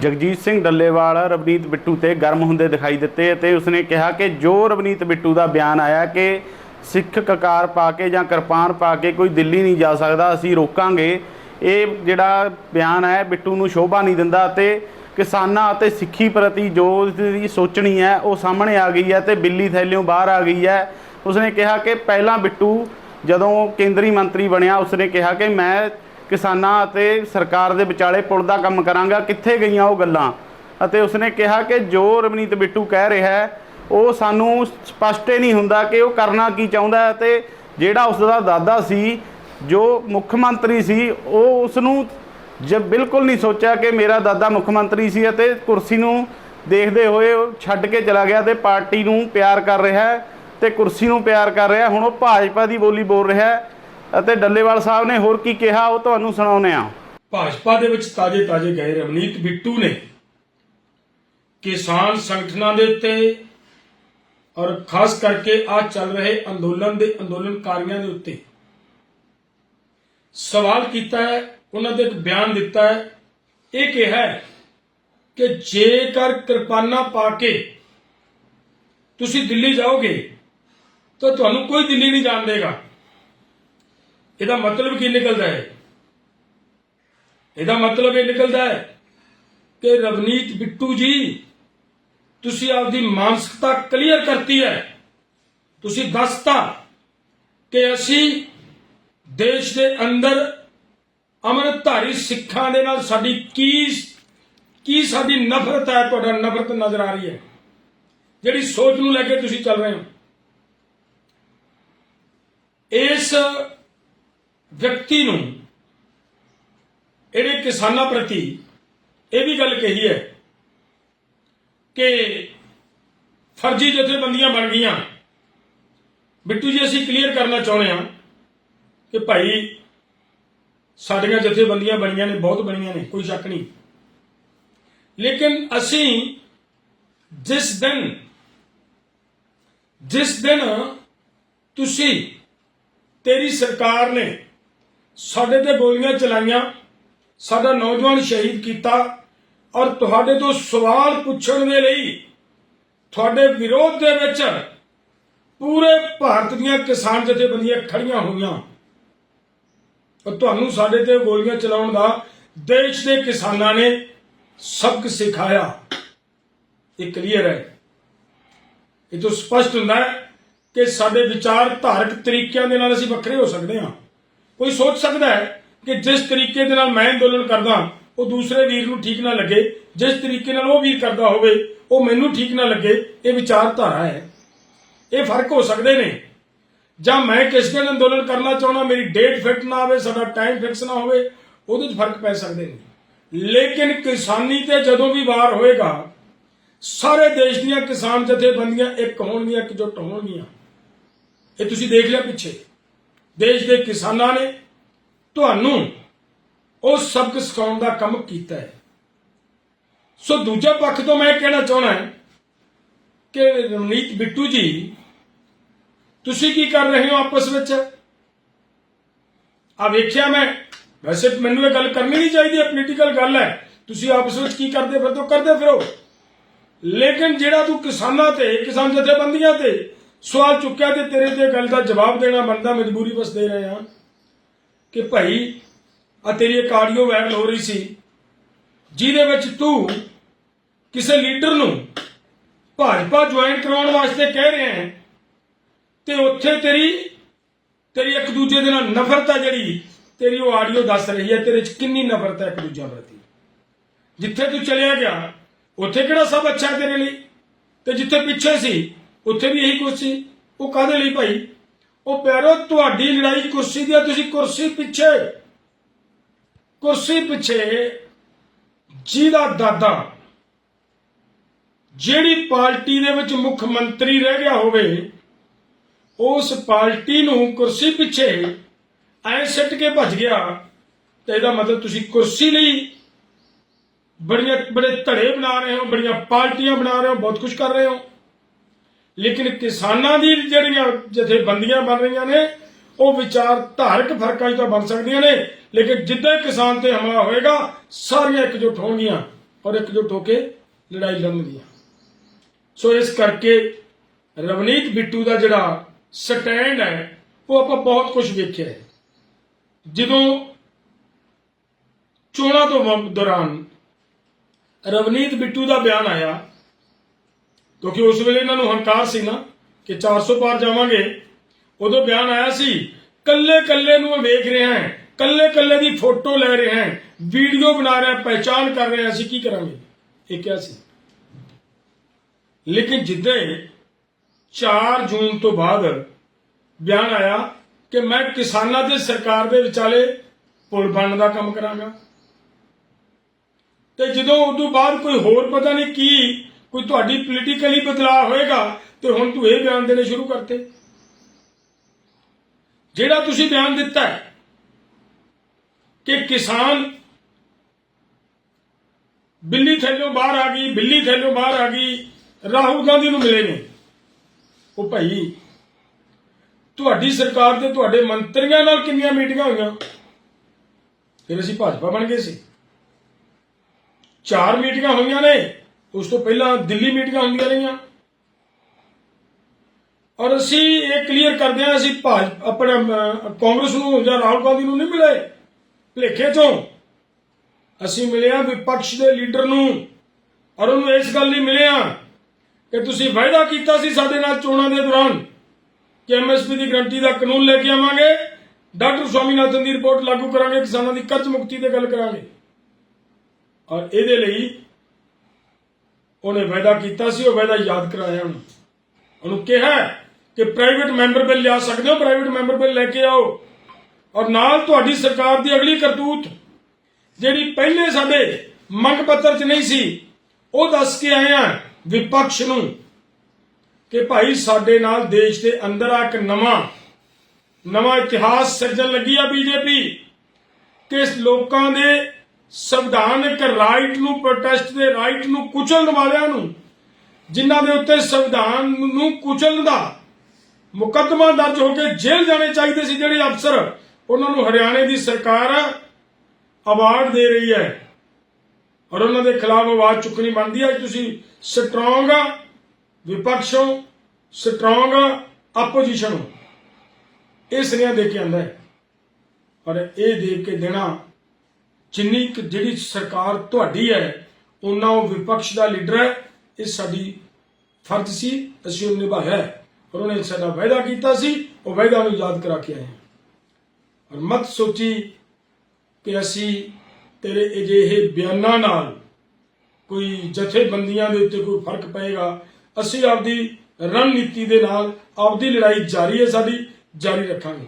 ਜਗਜੀਤ ਸਿੰਘ ਡੱਲੇਵਾਲ ਰਵਨੀਤ ਬਿੱਟੂ ਤੇ ਗਰਮ ਹੁੰਦੇ ਦਿਖਾਈ ਦਿੱਤੇ ਅਤੇ ਉਸਨੇ ਕਿਹਾ ਕਿ ਜੋ ਰਵਨੀਤ ਬਿੱਟੂ ਦਾ ਬਿਆਨ ਆਇਆ ਕਿ ਸਿੱਖ ਕਕਾਰ ਪਾ ਕੇ ਜਾਂ ਕਿਰਪਾਨ ਪਾ ਕੇ ਕੋਈ ਦਿੱਲੀ ਨਹੀਂ ਜਾ ਸਕਦਾ, ਅਸੀਂ ਰੋਕਾਂਗੇ। ਇਹ ਜਿਹੜਾ ਬਿਆਨ ਹੈ ਬਿੱਟੂ ਨੂੰ ਸ਼ੋਭਾ ਨਹੀਂ ਦਿੰਦਾ ਅਤੇ ਕਿਸਾਨਾਂ ਅਤੇ ਸਿੱਖੀ ਪ੍ਰਤੀ ਜੋ ਉਸਦੀ ਸੋਚਣੀ ਹੈ, ਉਹ ਸਾਹਮਣੇ ਆ ਗਈ ਹੈ ਤੇ ਬਿੱਲੀ ਥੈਲਿਓਂ ਬਾਹਰ ਆ ਗਈ ਹੈ। ਉਸਨੇ ਕਿਹਾ ਕਿ ਪਹਿਲਾਂ ਬਿੱਟੂ ਜਦੋਂ ਕੇਂਦਰੀ ਮੰਤਰੀ ਬਣਿਆ, ਉਸਨੇ ਕਿਹਾ ਕਿ ਮੈਂ ਕਿਸਾਨਾਂ ਅਤੇ ਸਰਕਾਰ ਦੇ ਵਿਚਾਲੇ ਪੁਲ ਦਾ ਕੰਮ ਕਰਾਂਗਾ, ਕਿੱਥੇ ਗਈਆਂ ਉਹ ਗੱਲਾਂ? ਅਤੇ ਉਸਨੇ ਕਿਹਾ ਕਿ ਜੋ ਰਵਨੀਤ ਬਿੱਟੂ ਕਹਿ ਰਿਹਾ ਹੈ, ਉਹ ਸਾਨੂੰ ਸਪਸ਼ਟ ਹੀ ਨਹੀਂ ਹੁੰਦਾ ਕਿ ਉਹ ਕਰਨਾ ਕੀ ਚਾਹੁੰਦਾ ਹੈ ਤੇ ਜਿਹੜਾ ਉਸ ਦਾ ਦਾਦਾ ਸੀ, ਜੋ ਮੁੱਖ ਮੰਤਰੀ ਸੀ, ਉਹ ਉਸ ਨੂੰ ਜੇ ਬਿਲਕੁਲ ਨਹੀਂ ਸੋਚਿਆ ਕਿ ਮੇਰਾ ਦਾਦਾ ਮੁੱਖ ਮੰਤਰੀ ਸੀ ਅਤੇ ਕੁਰਸੀ ਨੂੰ ਦੇਖਦੇ ਹੋਏ ਉਹ ਛੱਡ ਕੇ ਚਲਾ ਗਿਆ ਤੇ ਪਾਰਟੀ ਨੂੰ ਪਿਆਰ ਕਰ ਰਿਹਾ ਹੈ ਤੇ ਕੁਰਸੀ ਨੂੰ ਪਿਆਰ ਕਰ ਰਿਹਾ ਹੁਣ ਉਹ ਭਾਜਪਾ ਦੀ ਬੋਲੀ ਬੋਲ ਰਿਹਾ ਅਤੇ ਡੱਲੇਵਾਲ ਸਾਹਿਬ ਨੇ ਹੋਰ ਕੀ ਕਿਹਾ ਉਹ ਤੁਹਾਨੂੰ ਸੁਣਾਉਂਦੇ ਆ ਭਾਜਪਾ ਦੇ ਵਿੱਚ ਤਾਜੇ ਤਾਜੇ ਗਏ ਰਵਨੀਤ ਬਿੱਟੂ ਨੇ ਕਿਸਾਨ ਸੰਗਠਨਾਂ ਦੇ ਉੱਤੇ ਔਰ ਖਾਸ ਕਰਕੇ ਆ ਚੱਲ ਰਹੇ ਅੰਦੋਲਨ ਦੇ ਅੰਦੋਲਨਕਾਰੀਆਂ ਦੇ ਉੱਤੇ ਸਵਾਲ ਕੀਤਾ ਹੈ, ਉਹਨਾਂ ਦੇ ਇੱਕ ਬਿਆਨ ਦਿੱਤਾ ਹੈ। ਇਹ ਕਿਹਾ ਹੈ ਕਿ ਜੇਕਰ ਕਿਰਪਾਨਾਂ ਪਾ ਕੇ ਤੁਸੀਂ ਦਿੱਲੀ ਜਾਓਗੇ ਤਾਂ ਤੁਹਾਨੂੰ ਕੋਈ ਦਿੱਲੀ ਨਹੀਂ ਜਾਣ ਦੇਗਾ। ਇਹਦਾ ਮਤਲਬ ਕੀ ਨਿਕਲਦਾ ਹੈ? ਇਹਦਾ ਮਤਲਬ ਇਹ ਨਿਕਲਦਾ ਹੈ ਕਿ ਰਵਨੀਤ ਬਿੱਟੂ ਜੀ, ਤੁਸੀਂ ਆਪਦੀ ਮਾਨਸਿਕਤਾ ਕਲੀਅਰ ਕਰਤੀ ਹੈ। ਤੁਸੀਂ ਦੱਸਤਾ ਕਿ ਅਸੀਂ ਦੇਸ਼ ਦੇ ਅੰਦਰ ਅਮਰਧਾਰੀ ਸਿੱਖਾਂ ਦੇ ਨਾਲ ਸਾਡੀ ਕੀ ਕੀ ਸਾਡੀ ਨਫ਼ਰਤ ਹੈ, ਤੁਹਾਡਾ ਨਫ਼ਰਤ ਨਜ਼ਰ ਆ ਰਹੀ ਹੈ। ਜਿਹੜੀ ਸੋਚ ਨੂੰ ਲੈ ਕੇ ਤੁਸੀਂ ਚੱਲ ਰਹੇ ਹੋ। ਇਸ ਵਿਅਕਤੀ ਨੂੰ, ਇਹਦੇ ਕਿਸਾਨਾਂ ਪ੍ਰਤੀ ਇਹ ਵੀ ਗੱਲ ਕਹੀ ਹੈ ਕਿ ਫਰਜ਼ੀ ਜਥੇਬੰਦੀਆਂ ਬਣ ਗਈਆਂ। ਬਿੱਟੂ ਜੀ, ਅਸੀਂ ਕਲੀਅਰ ਕਰਨਾ ਚਾਹੁੰਦੇ ਹਾਂ ਕਿ ਭਾਈ ਸਾਡੀਆਂ ਜਥੇਬੰਦੀਆਂ ਬਣੀਆਂ ਨੇ, ਬਹੁਤ ਬਣੀਆਂ ਨੇ, ਕੋਈ ਸ਼ੱਕ ਨਹੀਂ। ਲੇਕਿਨ ਅਸੀਂ ਜਿਸ ਦਿਨ ਜਿਸ ਦਿਨ ਤੁਸੀਂ ਤੇਰੀ ਸਰਕਾਰ ਨੇ ਸਾਡੇ ਤੇ ਗੋਲੀਆਂ ਚਲਾਈਆਂ, ਸਾਡਾ ਨੌਜਵਾਨ ਸ਼ਹੀਦ ਕੀਤਾ ਔਰ ਤੁਹਾਡੇ ਤੋਂ ਸਵਾਲ ਪੁੱਛਣ ਦੇ ਲਈ ਤੁਹਾਡੇ ਵਿਰੋਧ ਦੇ ਵਿੱਚ ਪੂਰੇ ਭਾਰਤ ਦੀਆਂ ਕਿਸਾਨ ਜਥੇਬੰਦੀਆਂ ਖੜੀਆਂ ਹੋਈਆਂ। ਔਰ ਤੁਹਾਨੂੰ ਸਾਡੇ ਤੇ ਗੋਲੀਆਂ ਚਲਾਉਣ ਦਾ ਦੇਸ਼ ਦੇ ਕਿਸਾਨਾਂ ਨੇ ਸਬਕ ਸਿਖਾਇਆ। ਇਹ ਕਲੀਅਰ ਹੈ। ਇਹ ਤੋਂ ਸਪਸ਼ਟ ਹੁੰਦਾ ਹੈ ਕਿ ਸਾਡੇ ਵਿਚਾਰ ਧਾਰਕ ਤਰੀਕਿਆਂ ਦੇ ਨਾਲ ਅਸੀਂ ਵੱਖਰੇ ਹੋ ਸਕਦੇ ਹਾਂ। ਕੋਈ ਸੋਚ ਸਕਦਾ ਹੈ ਕਿ ਜਿਸ ਤਰੀਕੇ ਦੇ ਨਾਲ ਮੈਂ ਅੰਦੋਲਨ ਕਰਦਾ, ਉਹ ਦੂਸਰੇ ਵੀਰ ਨੂੰ ਠੀਕ ਨਾ ਲੱਗੇ, ਜਿਸ ਤਰੀਕੇ ਨਾਲ ਉਹ ਵੀਰ ਕਰਦਾ ਹੋਵੇ, ਉਹ ਮੈਨੂੰ ਠੀਕ ਨਾ ਲੱਗੇ, ਇਹ ਵਿਚਾਰਧਾਰਾ ਹੈ। ਇਹ ਫ਼ਰਕ ਹੋ ਸਕਦੇ ਨੇ। ਜਾਂ ਮੈਂ ਕਿਸ ਦਿਨ ਅੰਦੋਲਨ ਕਰਨਾ ਚਾਹੁੰਦਾ, ਮੇਰੀ ਡੇਟ ਫਿਕਸ ਨਾ ਹੋਵੇ ਸਾਡਾ ਟਾਈਮ ਫਿਕਸ ਨਾ ਹੋਵੇ, ਉਹਦੇ 'ਚ ਫ਼ਰਕ ਪੈ ਸਕਦੇ ਨੇ। ਲੇਕਿਨ ਕਿਸਾਨੀ ਤੇ ਜਦੋਂ ਵੀ ਵਾਰ ਹੋਏਗਾ, ਸਾਰੇ ਦੇਸ਼ ਦੀਆਂ ਕਿਸਾਨ ਜਥੇਬੰਦੀਆਂ ਇੱਕ ਹੋਣਗੀਆਂ ਇਕਜੁੱਟ ਹੋਣਗੀਆਂ। ਇਹ ਤੁਸੀਂ ਦੇਖ ਲਿਆ ਪਿੱਛੇ। ਦੇਸ਼ ਦੇ ਕਿਸਾਨਾਂ ਨੇ ਤੁਹਾਨੂੰ ਉਹ ਸਬਕ ਸਿਖਾਉਣ ਦਾ ਕੰਮ ਕੀਤਾ ਹੈ। ਸੋ ਦੂਜੇ ਪੱਖ ਤੋਂ ਮੈਂ ਇਹ ਕਹਿਣਾ ਚਾਹਣਾ ਹੈ ਕਿ ਰਵਨੀਤ ਬਿੱਟੂ ਜੀ, ਤੁਸੀਂ ਕੀ ਕਰ ਰਹੇ ਹੋ ਆਪਸ ਵਿੱਚ? ਆ ਵੇਖਿਆ ਮੈਂ। ਵੈਸੇ ਮੈਨੂੰ ਇਹ ਗੱਲ ਕਰਨੀ ਨਹੀਂ ਚਾਹੀਦੀ ਹੈ ਪੋਲੀਟੀਕਲ ਗੱਲ ਹੈ। ਤੁਸੀਂ ਆਪਸ ਵਿੱਚ ਕੀ ਕਰਦੇ ਫਿਰਦੇ ਹੋ ਕਰਦੇ ਫਿਰੋ। ਲੇਕਿਨ ਜਿਹੜਾ ਤੂੰ ਕਿਸਾਨਾਂ ਤੇ, ਕਿਸਾਨ ਜਥੇਬੰਦੀਆਂ ਤੇ ਸਵਾਲ ਚੁੱਕਿਆ ਤੇ ਤੇਰੇ ਤੇ ਗੱਲ ਦਾ ਜਵਾਬ ਦੇਣਾ ਬਣਦਾ ਮਜਬੂਰੀ ਵਸ ਦੇ ਰਹੇ ਹਾਂ ਕਿ ਭਾਈ ਆ ਤੇਰੀ ਇੱਕ ਆਡੀਓ ਵਾਇਰਲ ਹੋ ਰਹੀ ਸੀ, ਜਿਹਦੇ ਵਿੱਚ ਤੂੰ ਕਿਸੇ ਲੀਡਰ ਨੂੰ ਭਾਜਪਾ ਜੁਆਇਨ ਕਰਾਉਣ ਵਾਸਤੇ ਕਹਿ ਰਿਹਾ ਹੈ ਤੇ ਉੱਥੇ ਤੇਰੀ ਤੇਰੀ ਇੱਕ ਦੂਜੇ ਦੇ ਨਾਲ ਨਫ਼ਰਤ ਹੈ ਜਿਹੜੀ ਤੇਰੀ ਉਹ ਆਡੀਓ ਦੱਸ ਰਹੀ ਹੈ, ਤੇਰੇ 'ਚ ਕਿੰਨੀ ਨਫ਼ਰਤ ਹੈ ਇੱਕ ਦੂਜਿਆਂ ਪ੍ਰਤੀ? ਜਿੱਥੇ ਤੂੰ ਚਲਿਆ ਗਿਆ, ਉੱਥੇ ਕਿਹੜਾ ਸਭ ਅੱਛਾ ਹੈ ਤੇਰੇ ਲਈ? ਤੇ ਜਿੱਥੇ ਪਿੱਛੇ ਸੀ ਉੱਥੇ ਵੀ ਇਹੀ ਕੁਛ ਸੀ ਉਹ ਕਾਹਦੇ ਲਈ ਭਾਈ? ਉਹ ਪਿਆਰੋ, ਤੁਹਾਡੀ ਲੜਾਈ ਕੁਰਸੀ ਦੀ ਹੈ ਤੁਸੀਂ ਕੁਰਸੀ ਪਿੱਛੇ। ਕੁਰਸੀ ਪਿੱਛੇ ਜਿਹਦਾ ਦਾਦਾ, ਜਿਹੜੀ ਪਾਰਟੀ ਦੇ ਵਿੱਚ ਮੁੱਖ ਮੰਤਰੀ ਰਹਿ ਗਿਆ ਹੋਵੇ, ਉਸ ਪਾਰਟੀ ਨੂੰ ਕੁਰਸੀ ਪਿੱਛੇ ਐ ਸਿੱਟ ਕੇ ਭੱਜ ਗਿਆ ਤੇ ਇਹਦਾ ਮਤਲਬ ਤੁਸੀਂ ਕੁਰਸੀ ਲਈ ਬੜੀਆਂ, ਬੜੇ ਧੜੇ ਬਣਾ ਰਹੇ ਹੋ, ਬੜੀਆਂ ਪਾਰਟੀਆਂ ਬਣਾ ਰਹੇ ਹੋ, ਬਹੁਤ ਕੁਝ ਕਰ ਰਹੇ ਹੋ। ਲੇਕਿਨ ਕਿਸਾਨਾਂ ਦੀ ਜਿਹੜੀਆਂ ਜਥੇਬੰਦੀਆਂ ਬਣ ਰਹੀਆਂ ਨੇ, ਉਹ ਵਿਚਾਰ ਧਾਰਕ ਫਰਕਾਂ 'ਚ ਤਾਂ ਬਣ ਸਕਦੀਆਂ ਨੇ। ਲੇਕਿਨ ਜਿੱਦਾਂ ਕਿਸਾਨ ਤੇ ਹਮਲਾ ਹੋਏਗਾ, ਸਾਰੀਆਂ ਇਕਜੁੱਟ ਹੋਣਗੀਆਂ ਔਰ ਇਕਜੁੱਟ ਹੋ ਕੇ ਲੜਾਈ ਲੜਨਗੀਆਂ। ਸੋ ਇਸ ਕਰਕੇ ਰਵਨੀਤ ਬਿੱਟੂ ਦਾ ਜਿਹੜਾ ਸਟੈਂਡ ਹੈ, ਉਹ ਆਪਾਂ ਬਹੁਤ ਕੁਝ ਵੇਖਿਆ ਹੈ। ਜਦੋਂ ਚੋਣਾਂ ਤੋਂ ਦੌਰਾਨ ਰਵਨੀਤ ਬਿੱਟੂ ਦਾ ਬਿਆਨ ਆਇਆ ਕਿਉਂਕਿ ਉਸ ਵੇਲੇ ਇਹਨਾਂ ਨੂੰ ਹੰਕਾਰ ਸੀ ਨਾ ਕਿ 400 ਪਾਰ ਜਾਵਾਂਗੇ। ਉਦੋਂ ਬਿਆਨ ਆਇਆ ਸੀ, ਕੱਲੇ ਕੱਲੇ ਨੂੰ ਵੇਖ ਰਿਹਾ ਹਾਂ, ਕੱਲੇ ਕੱਲੇ ਦੀ ਫੋਟੋ ਲੈ ਰਿਹਾ ਹਾਂ, ਵੀਡੀਓ ਬਣਾ ਰਿਹਾ ਪਹਿਚਾਨ ਕਰ ਰਿਹਾ ਅਸੀਂ ਕੀ ਕਰਾਂਗੇ? ਇਹ ਕਿਹਾ ਸੀ। ਲੇਕਿਨ ਜਿੱਦਾਂ ਹੀ 4 ਜੂਨ ਤੋਂ ਬਾਅਦ ਬਿਆਨ ਆਇਆ ਕਿ ਮੈਂ ਕਿਸਾਨਾਂ ਤੇ ਸਰਕਾਰ ਦੇ ਵਿਚਾਲੇ ਪੁਲ ਬਣਨ ਦਾ ਕੰਮ ਕਰਾਂਗਾ। ਤੇ ਜਦੋਂ ਉਸ ਤੋਂ ਬਾਅਦ ਕੋਈ ਹੋਰ ਪਤਾ ਨਹੀਂ ਕੀ ਕੋਈ ਤੁਹਾਡੀ ਪੋਲੀਟੀਕਲੀ ਬਦਲਾਅ ਹੋਏਗਾ ਤੇ ਹੁਣ ਤੂੰ ਇਹ ਬਿਆਨ ਦੇਣੇ ਸ਼ੁਰੂ ਕਰਤੇ। ਜਿਹੜਾ ਤੁਸੀਂ ਬਿਆਨ ਦਿੱਤਾ ਹੈ ਕਿ ਕਿਸਾਨ ਬਿੱਲੀ ਥੱਲੋਂ ਬਾਹਰ ਆ ਗਈ, ਬਿੱਲੀ ਥੱਲੋਂ ਬਾਹਰ ਆ ਗਈ, ਰਾਹੁਲ ਗਾਂਧੀ ਨੂੰ ਮਿਲੇ ਨੇ। ਉਹ ਭਾਈ, ਤੁਹਾਡੀ ਸਰਕਾਰ ਤੇ ਤੁਹਾਡੇ ਮੰਤਰੀਆਂ ਨਾਲ ਕਿੰਨੀਆਂ ਮੀਟਿੰਗਾਂ ਹੋਈਆਂ? ਫਿਰ ਅਸੀਂ ਭਾਜਪਾ ਬਣ ਗਏ ਸੀ। ਚਾਰ ਮੀਟਿੰਗਾਂ ਹੋਈਆਂ ਨੇ। ਉਸ ਤੋਂ ਪਹਿਲਾਂ ਦਿੱਲੀ ਮੀਟਿੰਗਾਂ ਹੁੰਦੀਆਂ ਰਹੀਆਂ। ਔਰ ਅਸੀਂ ਇਹ ਕਲੀਅਰ ਕਰਦੇ ਹਾਂ, ਅਸੀਂ ਭਾਜ, ਆਪਣੇ ਕਾਂਗਰਸ ਨੂੰ ਜਾਂ ਰਾਹੁਲ ਗਾਂਧੀ ਨੂੰ ਨਹੀਂ ਮਿਲੇ। ਭਲੇਖੇ ਚੋਂ ਅਸੀਂ ਮਿਲਿਆ ਵਿਪਕਸ਼ ਦੇ ਲੀਡਰ ਨੂੰ। ਔਰ ਉਹਨੂੰ ਇਸ ਗੱਲ ਲਈ ਮਿਲਿਆ ਕਿ ਤੁਸੀਂ ਵਾਅਦਾ ਕੀਤਾ ਸੀ ਸਾਡੇ ਨਾਲ ਚੋਣਾਂ ਦੇ ਦੌਰਾਨ ਕਿ ਐਮਐਸਪੀ ਦੀ ਗਰੰਟੀ ਦਾ ਕਾਨੂੰਨ ਲੈ ਕੇ ਆਵਾਂਗੇ। ਡਾਕਟਰ ਸਵਾਮੀਨਾਥਨ ਦੀ ਰਿਪੋਰਟ ਲਾਗੂ ਕਰਾਂਗੇ, ਕਿਸਾਨਾਂ ਦੀ ਕਰਜ਼ ਮੁਕਤੀ ਤੇ ਗੱਲ ਕਰਾਂਗੇ। ਔਰ ਇਹਦੇ ਲਈ ਉਹਨੇ ਵਾਅਦਾ ਕੀਤਾ ਸੀ, ਉਹ ਵਾਅਦਾ ਯਾਦ ਕਰਾਇਆ ਉਹਨੂੰ। ਉਹਨੂੰ ਕਿਹਾ ਕਿ ਪ੍ਰਾਈਵੇਟ ਮੈਂਬਰ ਬਿੱਲ ਲਿਆ ਸਕਦੇ ਹੋ ਪ੍ਰਾਈਵੇਟ ਮੈਂਬਰ ਬਿੱਲ ਲੈ ਕੇ ਆਓ। ਔਰ ਨਾਲ ਤੁਹਾਡੀ ਸਰਕਾਰ ਦੀ ਅਗਲੀ ਕਰਤੂਤ, ਜਿਹੜੀ ਪਹਿਲੇ ਸਾਡੇ ਮੰਗ ਪੱਤਰ 'ਚ ਨਹੀਂ ਸੀ, ਉਹ ਦੱਸ ਕੇ ਆਏ ਆ ਵਿਪਕਸ਼ ਨੂੰ ਕਿ ਭਾਈ ਸਾਡੇ ਨਾਲ ਦੇਸ਼ ਦੇ ਅੰਦਰ ਆ ਇੱਕ ਨਵਾਂ ਨਵਾਂ ਇਤਿਹਾਸ ਸਿਰਜਣ ਲੱਗੀ ਆ ਬੀਜੇਪੀ, ਕਿ ਲੋਕਾਂ ਦੇ ਸੰਵਿਧਾਨਕ ਰਾਈਟ ਨੂੰ ਪ੍ਰੋਟੈਸਟ ਦੇ ਰਾਈਟ ਨੂੰ ਕੁਚਲਣ ਵਾਲਿਆਂ ਨੂੰ, ਜਿਨ੍ਹਾਂ ਦੇ ਉੱਤੇ ਸੰਵਿਧਾਨ ਨੂੰ ਕੁਚਲਣ ਦਾ ਮੁਕੱਦਮਾ ਦਰਜ ਹੋ ਕੇ ਜੇਲ੍ਹ ਜਾਣੇ ਚਾਹੀਦੇ ਸੀ ਜਿਹੜੇ ਅਫਸਰ ਉਹਨਾਂ ਨੂੰ ਹਰਿਆਣੇ ਦੀ ਸਰਕਾਰ ਅਵਾਰਡ ਦੇ ਰਹੀ ਹੈ। ਔਰ ਉਹਨਾਂ ਦੇ ਖਿਲਾਫ ਆਵਾਜ਼ ਚੁੱਕਣੀ ਬਣਦੀ ਹੈ ਤੁਸੀਂ ਸਟਰੋਂਗ ਵਿਪਕਸ਼ੋਂ ਸਟਰੋਂਗ ਆਪੋਜੀਸ਼ਨ ਹੋ। ਇਹ ਸੁਨੇਹਾ ਦੇ ਕੇ ਆਂਦਾ ਹੈ। ਔਰ ਇਹ ਦੇਖ ਕੇ ਦੇਣਾ ਜਿੰਨੀ ਕੁ ਜਿਹੜੀ ਸਰਕਾਰ ਤੁਹਾਡੀ ਹੈ, ਉਹਨਾਂ ਉਹ ਵਿਪਕਸ਼ ਦਾ ਲੀਡਰ ਹੈ। ਇਹ ਸਾਡੀ ਫਰਜ਼ ਸੀ, ਅਸੀਂ ਉਹ ਨਿਭਾਇਆ ਹੈ। ਔਰ ਉਹਨੇ ਸਾਡਾ ਵਾਅਦਾ ਕੀਤਾ ਸੀ, ਉਹ ਵਾਅਦਾ ਨੂੰ ਯਾਦ ਕਰਾ ਕੇ ਆਏ ਔਰ ਮਤ ਸੋਚੀ ਕਿ ਅਸੀਂ ਤੇਰੇ ਅਜਿਹੇ ਬਿਆਨਾਂ ਨਾਲ ਕੋਈ ਜਥੇਬੰਦੀਆਂ ਦੇ ਉੱਤੇ ਕੋਈ ਫ਼ਰਕ ਪਏਗਾ, ਅਸੀਂ ਆਪਦੀ ਰਣਨੀਤੀ ਦੇ ਨਾਲ ਆਪਦੀ ਲੜਾਈ ਜਾਰੀ ਹੈ ਸਾਡੀ, ਜਾਰੀ ਰੱਖਾਂਗੇ।